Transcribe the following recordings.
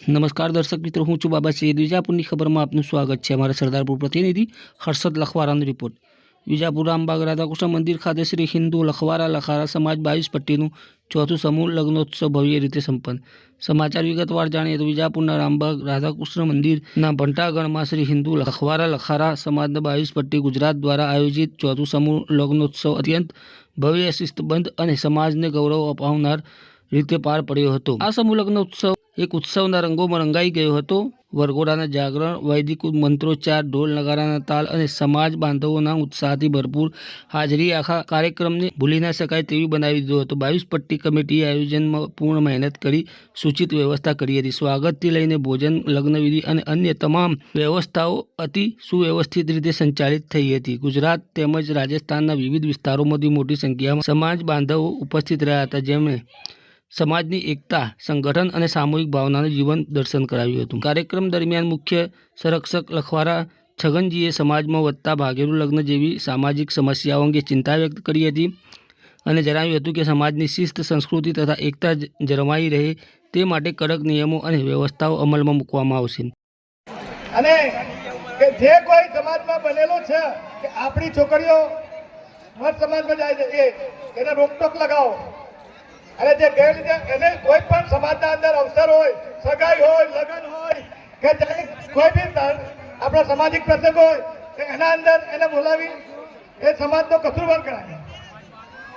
નમસ્કાર દર્શક મિત્રો, હું છું બાબા સૈયદ વિજાપુરની ખબરમાં આપનું સ્વાગત છે. અમારા સરદારપુર પ્રતિનિધિ હર્ષદ લખવારાનો રિપોર્ટ વિજાપુર રામબાગ રાધાકૃષ્ણ મંદિર ખાતે શ્રી હિન્દુ લખવારા લખારા સમાજ બાવીસ પટ્ટીનું ચોથું સમૂહ લગ્નોત્સવ ભવ્ય રીતે સંપન્ન. સમાચાર વિગતવાર જાણીએ તો વિજાપુરના રામબાગ રાધાકૃષ્ણ મંદિરના ભંટાગણમાં શ્રી હિન્દુ લખવારા લખારા સમાજના બાવીસ પટ્ટી ગુજરાત દ્વારા આયોજિત ચોથું સમૂહ લગ્નોત્સવ અત્યંત ભવ્ય શિસ્તબંધ અને સમાજને ગૌરવ અપાવનાર રીતે પાર પડ્યો હતો. આ સમૂહ લગ્ન ઉત્સવ એક ઉત્સવના રંગોમાં રંગાઈ ગયો હતો. વરઘોડાના જાગરણ, વૈદિક મંત્રોચ્ચાર ઢોલ, નગારાના તાલ અને સમાજ બાંધવોના ઉત્સાહથી ભરપૂર હાજરી આખા કાર્યક્રમને ભૂલી ના શકાય તેવી બનાવી દીધો હતો. બાવીસ પટ્ટી કમિટીએ આયોજનમાં પૂર્ણ મહેનત કરી સૂચિત વ્યવસ્થા કરી હતી. સ્વાગતથી લઈને ભોજન લગ્નવિધિ અને અન્ય તમામ વ્યવસ્થાઓ અતિ સુવ્યવસ્થિત રીતે સંચાલિત થઈ હતી. ગુજરાત તેમજ રાજસ્થાનના વિવિધ વિસ્તારોમાંથી મોટી સંખ્યામાં સમાજ બાંધવો ઉપસ્થિત રહ્યા હતા. જેમણે સમાજની એકતા, સંગઠન અને સામૂહિક ભાવનાનું જીવન દર્શન કરાવ્યું હતું. કાર્યક્રમ દરમિયાન મુખ્ય સંરક્ષક લખવારા છગનજીએ સમાજમાં વધતા ભાગેલું લગ્ન જેવી સામાજિક સમસ્યાઓ અંગે ચિંતા વ્યક્ત કરી હતી અને જણાવ્યું હતું કે સમાજની શિસ્ત, સંસ્કૃતિ તથા એકતા જળવાઈ રહે તે માટે કડક નિયમો અને વ્યવસ્થાઓ અમલમાં મૂકવામાં આવશે. અને જે કોઈ સમાજમાં બનેલો છે કે આપણી છોકરીઓ સમાજમાં જાય છે એને રોકટોક લગાવો. અને જે ગયેલી છે, એને કોઈ પણ સમાજના અંદર અવસર હોય, સગાઈ હોય, લગ્ન હોય, કે કોઈ બી આપણા સામાજિક પ્રસંગ હોય કે એના અંદર એને બોલાવી, એ સમાજનો કસુરવાર ગણાય.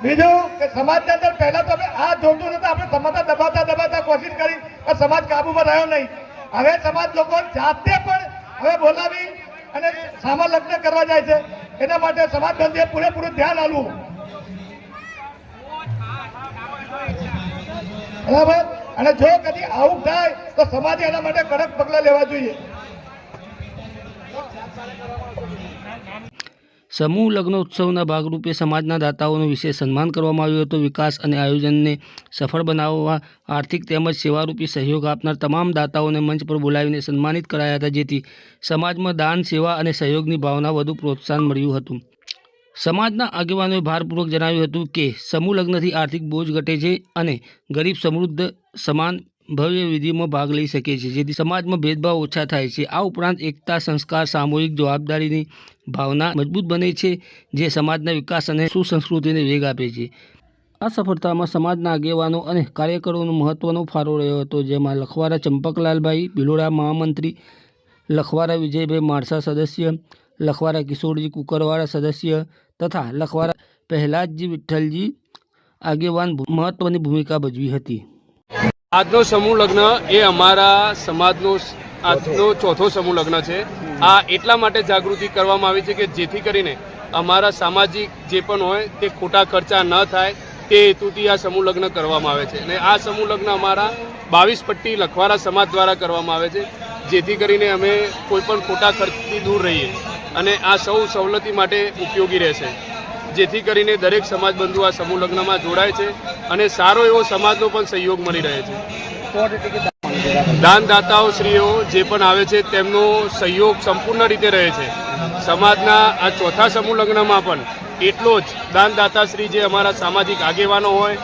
બીજું કે સમાજની અંદર પહેલા તો આ જોતું નતા આપણે સમાજના દબાતા દબાતા કોશિશ કરી, પણ સમાજ કાબુમાં રહ્યો નહીં. હવે સમાજ લોકો જાતે પણ હવે બોલાવી અને સામા લગ્ન કરવા જાય છે. એના માટે સમાજ બંધીએ પૂરેપૂરું ધ્યાન આલવું બરાબર? અને જો કદી આવું થાય, તો સમાજે એના માટે કડક પગલાં લેવા જોઈએ. સમૂહ લગ્નોત્સવના ભાગરૂપે સમાજના દાતાઓનું વિશેષ સન્માન કરવામાં આવ્યું હતું. વિકાસ અને આયોજનને સફળ બનાવવા આર્થિક તેમજ સેવારૂપી સહયોગ આપનાર તમામ દાતાઓને મંચ પર બોલાવીને સન્માનિત કરાયા હતા, જેથી સમાજમાં દાન, સેવા અને સહયોગની ભાવના વધુ પ્રોત્સાહન મળ્યું હતું. સમાજના આગેવાનોએ ભારપૂર્વક જણાવ્યું હતું કે, સમૂહ લગ્નથી આર્થિક બોજ ઘટે છે અને ગરીબ સમૃદ્ધ સમાન ભવ્ય વિધિમાં ભાગ લઈ શકે છે, જેથી સમાજમાં ભેદભાવ ઓછા થાય છે. આ ઉપરાંત એકતા, સંસ્કાર, સામૂહિક જવાબદારીની ભાવના મજબૂત બને છે, જે સમાજના વિકાસ અને સુસંસ્કૃતિને વેગ આપે છે. આ સફળતામાં સમાજના આગેવાનો અને કાર્યકરોનો મહત્વનો ફાળો રહ્યો હતો, જેમાં લખવારા ચંપકલાલભાઈ, બિલોડા મહામંત્રી, લખવારા વિજયભાઈ માણસા સદસ્ય લખવારા કિશોરજી કુકરવાળા સદસ્ય તથા લખવારા પ્રહલાદજી વિઠ્ઠલજી આગેવાન મહત્વની ભૂમિકા ભજવી હતી. આજનો સમૂહ લગ્ન એ અમારા સમાજનો આજનો ચોથો સમૂહ લગ્ન છે. આ એટલા માટે જાગૃતિ કરવામાં આવી છે કે જેથી કરીને અમારા સામાજિક જે પણ હોય તે ખોટા ખર્ચા ન થાય, તે હેતુથી આ સમૂહ લગ્ન કરવામાં આવે છે. અને આ સમૂહ લગ્ન અમારા બાવીસ પટ્ટી લખવારા સમાજ દ્વારા કરવામાં આવે છે. જેથી કરીને અમે કોઈ પણ ખોટા ખર્ચથી દૂર રહીએ. અને આ સૌ સવલતી માટે ઉપયોગી રહેશે. જેથી કરીને દરેક સમાજ બંધુ આ સમૂહ લગ્નમાં જોડાય છે અને સારો એવો સમાજનો પણ સહયોગ મળી રહે છે. દાનદાતાઓ શ્રીઓ જે પણ આવે છે તેમનો સહયોગ સંપૂર્ણ રીતે રહે છે. સમાજના આ ચોથા સમૂહ લગ્નમાં પણ એટલો જ દાનદાતા શ્રી જે અમારા સામાજિક આગેવાનો હોય,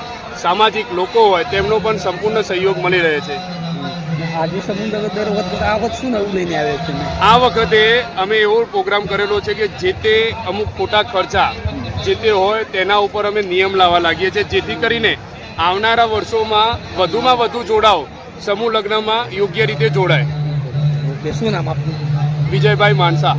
સામાજિક લોકો હોય તેમનો પણ સંપૂર્ણ સહયોગ મળી રહે છે. આજે સમુદ્ર દર વખતે આ વખત શું નવું લઈને આવ્યા છે આ વખતે અમે એવો પ્રોગ્રામ કરેલો છે કે જે તે અમુક ખોટા ખર્ચા જે તે હોય તેના ઉપર અમે નિયમ લાવવા લાગીએ છીએ જેથી કરીને આવનારા વર્ષોમાં વધુમાં વધુ જોડાવ સમૂહ લગ્નમાં યોગ્ય રીતે જોડાય. શું નામ આપનું? વિજયભાઈ માનસા